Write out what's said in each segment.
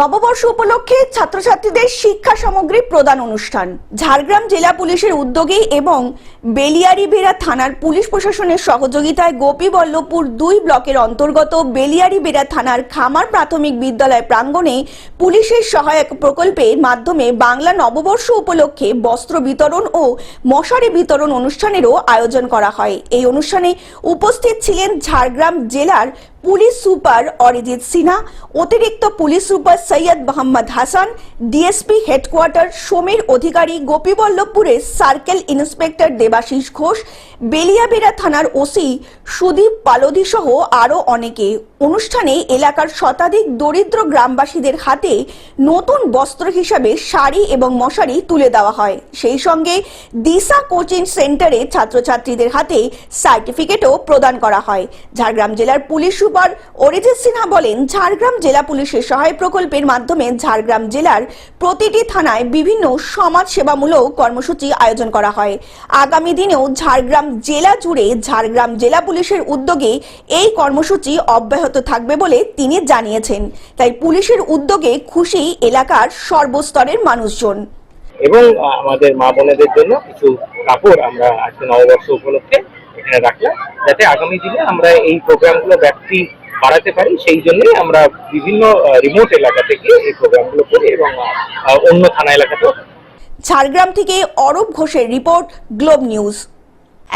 নববর্ষ উপলক্ষে ছাত্রছাত্রীদের শিক্ষা সামগ্রী প্রদান অনুষ্ঠান। ঝাড়গ্রাম জেলা পুলিশের উদ্যোগে এবং বেলিয়ারিবেড়া থানার পুলিশ প্রশাসনের সহযোগিতায় গোপীবল্লভপুর দুই ব্লকের অন্তর্গত বেলিয়ারিবেড়া থানার খামার প্রাথমিক বিদ্যালয় প্রাঙ্গণে পুলিশের সহায়ক প্রকল্পের মাধ্যমে বাংলা নববর্ষ উপলক্ষে বস্ত্র বিতরণ ও মশারি বিতরণ অনুষ্ঠানেরও আয়োজন করা হয়। এই অনুষ্ঠানে উপস্থিত ছিলেন ঝাড়গ্রাম জেলার পুলিশ সুপার অরিজিৎ সিনহা, অতিরিক্ত police super Syed Mohammad Hasan, DSP headquarter Samir Adhikari গোপীবল্লভপুরের circle inspector Debashis Ghosh, Beliaberah থানার ওসি সুদীপ পালদি সহ আরও অনেকে। অনুষ্ঠানে এলাকার শতাধিক দরিদ্র গ্রামবাসীদের হাতে নতুন বস্ত্র হিসাবে শাড়ি এবং মশারি তুলে দেওয়া হয়। সেই সঙ্গে দিশা কোচিং সেন্টারে ছাত্রছাত্রীদের হাতে সার্টিফিকেটও প্রদান করা হয়। ঝাড়গ্রাম জেলার পুলিশ সুপার অরিজিৎ সিনহা বলেন, ঝাড়গ্রাম জেলা পুলিশের সহায় প্রকল্পের মাধ্যমে ঝাড়গ্রাম জেলার প্রতিটি থানায় বিভিন্ন সমাজ সেবামূলক কর্মসূচি আয়োজন করা হয়। আগামী দিনেও ঝাড়গ্রাম জেলা জুড়ে ঝাড়গ্রাম জেলা পুলিশের উদ্যোগে এই কর্মসূচি অব্যাহত থাকবে বলে তিনি জানিয়েছেন। তাই পুলিশের উদ্যোগে খুশি এলাকার সর্বস্তরের মানুষজন। এবং আমাদের মা বোনেদের জন্য কিছু কাপড় আমরা আজকে নববর্ষ উপলক্ষে এখানে রাখলাম যাতে আগামী দিনে আমরা এই প্রোগ্রামগুলো ব্যাপ্তি বাড়াতে পারি সেই জন্যই আমরা বিভিন্ন রিমোট এলাকা থেকে এই প্রোগ্রামগুলো করি এবং অন্য থানা এলাকাতেও। ঝাড়গ্রাম থেকে অরূপ ঘোষের রিপোর্ট গ্লোব নিউজ।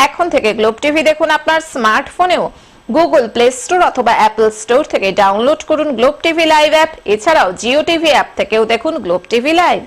এখন থেকে গ্লোব টিভি দেখুন আপনার স্মার্টফোনেও। গুগল প্লে স্টোর অথবা অ্যাপল স্টোর থেকে ডাউনলোড করুন গ্লোব টিভি লাইভ অ্যাপ। এছাড়াও জিও টিভি অ্যাপ থেকেও দেখুন গ্লোব টিভি লাইভ।